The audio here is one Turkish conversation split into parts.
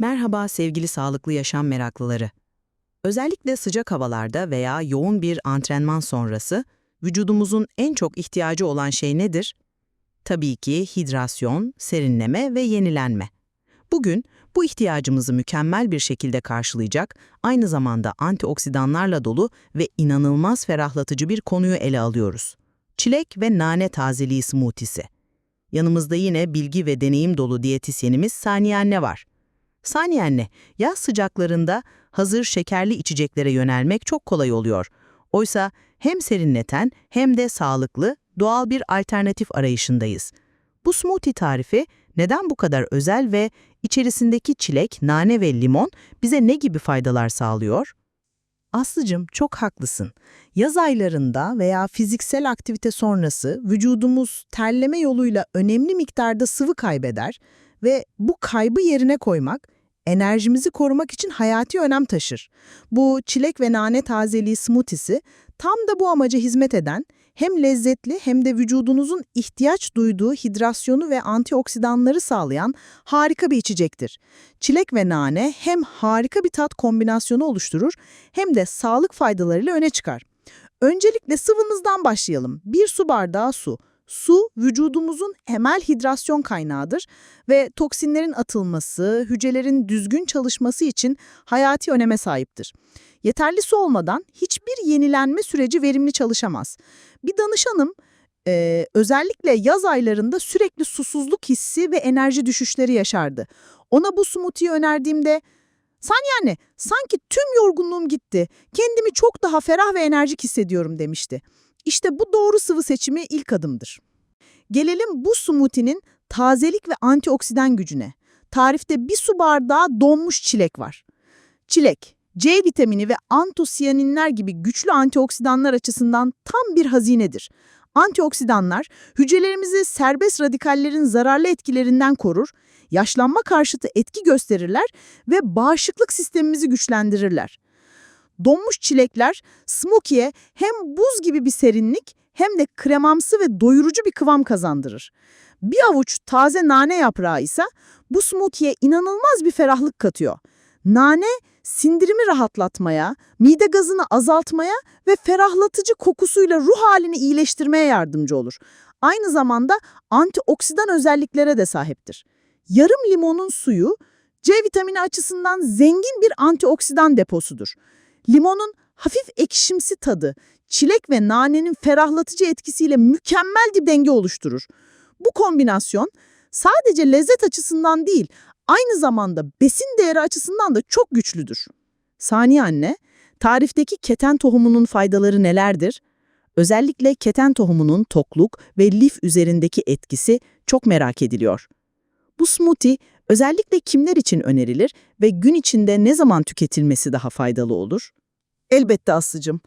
Merhaba sevgili sağlıklı yaşam meraklıları. Özellikle sıcak havalarda veya yoğun bir antrenman sonrası vücudumuzun en çok ihtiyacı olan şey nedir? Tabii ki hidrasyon, serinleme ve yenilenme. Bugün bu ihtiyacımızı mükemmel bir şekilde karşılayacak, aynı zamanda antioksidanlarla dolu ve inanılmaz ferahlatıcı bir konuyu ele alıyoruz. Çilek ve nane tazeliği smoothie'si. Yanımızda yine bilgi ve deneyim dolu diyetisyenimiz Saniye Anne var. Saniye anne, yaz sıcaklarında hazır şekerli içeceklere yönelmek çok kolay oluyor. Oysa hem serinleten hem de sağlıklı, doğal bir alternatif arayışındayız. Bu smoothie tarifi neden bu kadar özel ve içerisindeki çilek, nane ve limon bize ne gibi faydalar sağlıyor? Aslıcım çok haklısın. Yaz aylarında veya fiziksel aktivite sonrası vücudumuz terleme yoluyla önemli miktarda sıvı kaybeder ve bu kaybı yerine koymak enerjimizi korumak için hayati önem taşır. Bu çilek ve nane tazeliği smoothie'si tam da bu amaca hizmet eden hem lezzetli hem de vücudunuzun ihtiyaç duyduğu hidrasyonu ve antioksidanları sağlayan harika bir içecektir. Çilek ve nane hem harika bir tat kombinasyonu oluşturur hem de sağlık faydalarıyla öne çıkar. Öncelikle sıvınızdan başlayalım. Bir su bardağı su. Su, vücudumuzun temel hidrasyon kaynağıdır ve toksinlerin atılması, hücrelerin düzgün çalışması için hayati öneme sahiptir. Yeterli su olmadan hiçbir yenilenme süreci verimli çalışamaz. Bir danışanım e, özellikle yaz aylarında sürekli susuzluk hissi ve enerji düşüşleri yaşardı. Ona bu smoothie'yi önerdiğimde sen yani sanki tüm yorgunluğum gitti, kendimi çok daha ferah ve enerjik hissediyorum demişti. İşte bu doğru sıvı seçimi ilk adımdır. Gelelim bu smoothie'nin tazelik ve antioksidan gücüne. Tarifte bir su bardağı donmuş çilek var. Çilek, C vitamini ve antosiyaninler gibi güçlü antioksidanlar açısından tam bir hazinedir. Antioksidanlar hücrelerimizi serbest radikallerin zararlı etkilerinden korur, yaşlanma karşıtı etki gösterirler ve bağışıklık sistemimizi güçlendirirler. Donmuş çilekler smokey'e hem buz gibi bir serinlik hem de kremamsı ve doyurucu bir kıvam kazandırır. Bir avuç taze nane yaprağı ise bu smoothie'ye inanılmaz bir ferahlık katıyor. Nane sindirimi rahatlatmaya, mide gazını azaltmaya ve ferahlatıcı kokusuyla ruh halini iyileştirmeye yardımcı olur. Aynı zamanda antioksidan özelliklere de sahiptir. Yarım limonun suyu C vitamini açısından zengin bir antioksidan deposudur. Limonun hafif ekşimsi tadı, çilek ve nanenin ferahlatıcı etkisiyle mükemmel bir denge oluşturur. Bu kombinasyon sadece lezzet açısından değil, aynı zamanda besin değeri açısından da çok güçlüdür. Saniye anne, tarifteki keten tohumunun faydaları nelerdir? Özellikle keten tohumunun tokluk ve lif üzerindeki etkisi çok merak ediliyor. Bu smoothie özellikle kimler için önerilir ve gün içinde ne zaman tüketilmesi daha faydalı olur? Elbette Aslı'cım.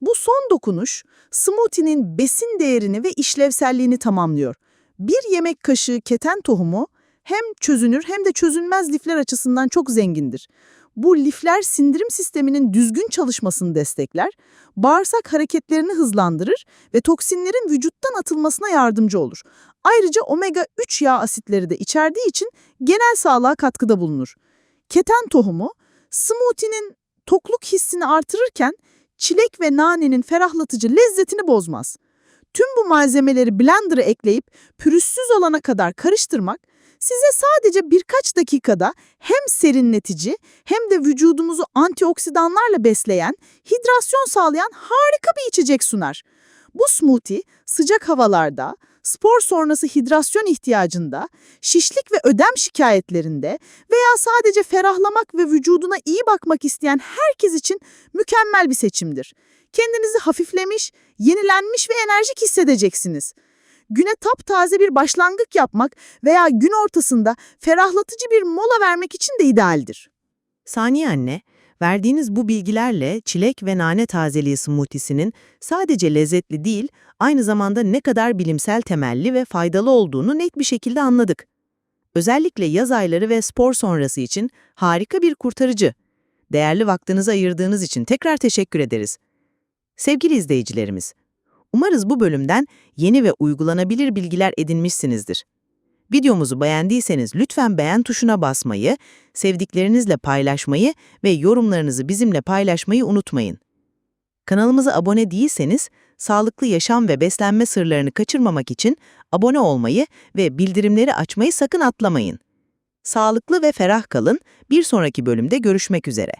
Bu son dokunuş, smoothie'nin besin değerini ve işlevselliğini tamamlıyor. Bir yemek kaşığı keten tohumu hem çözünür hem de çözünmez lifler açısından çok zengindir. Bu lifler sindirim sisteminin düzgün çalışmasını destekler, bağırsak hareketlerini hızlandırır ve toksinlerin vücuttan atılmasına yardımcı olur. Ayrıca omega-3 yağ asitleri de içerdiği için genel sağlığa katkıda bulunur. Keten tohumu, smoothie'nin tokluk hissini artırırken çilek ve nanenin ferahlatıcı lezzetini bozmaz. Tüm bu malzemeleri blender'a ekleyip pürüzsüz olana kadar karıştırmak size sadece birkaç dakikada hem serinletici hem de vücudumuzu antioksidanlarla besleyen, hidrasyon sağlayan harika bir içecek sunar. Bu smoothie sıcak havalarda, spor sonrası hidrasyon ihtiyacında, şişlik ve ödem şikayetlerinde veya sadece ferahlamak ve vücuduna iyi bakmak isteyen herkes için mükemmel bir seçimdir. Kendinizi hafiflemiş, yenilenmiş ve enerjik hissedeceksiniz. Güne taptaze bir başlangıç yapmak veya gün ortasında ferahlatıcı bir mola vermek için de idealdir. Saniye anne, verdiğiniz bu bilgilerle çilek ve nane tazeliği smoothie'sinin sadece lezzetli değil, aynı zamanda ne kadar bilimsel temelli ve faydalı olduğunu net bir şekilde anladık. Özellikle yaz ayları ve spor sonrası için harika bir kurtarıcı. Değerli vaktinizi ayırdığınız için tekrar teşekkür ederiz. Sevgili izleyicilerimiz, umarız bu bölümden yeni ve uygulanabilir bilgiler edinmişsinizdir. Videomuzu beğendiyseniz lütfen beğen tuşuna basmayı, sevdiklerinizle paylaşmayı ve yorumlarınızı bizimle paylaşmayı unutmayın. Kanalımıza abone değilseniz, sağlıklı yaşam ve beslenme sırlarını kaçırmamak için abone olmayı ve bildirimleri açmayı sakın atlamayın. Sağlıklı ve ferah kalın, bir sonraki bölümde görüşmek üzere.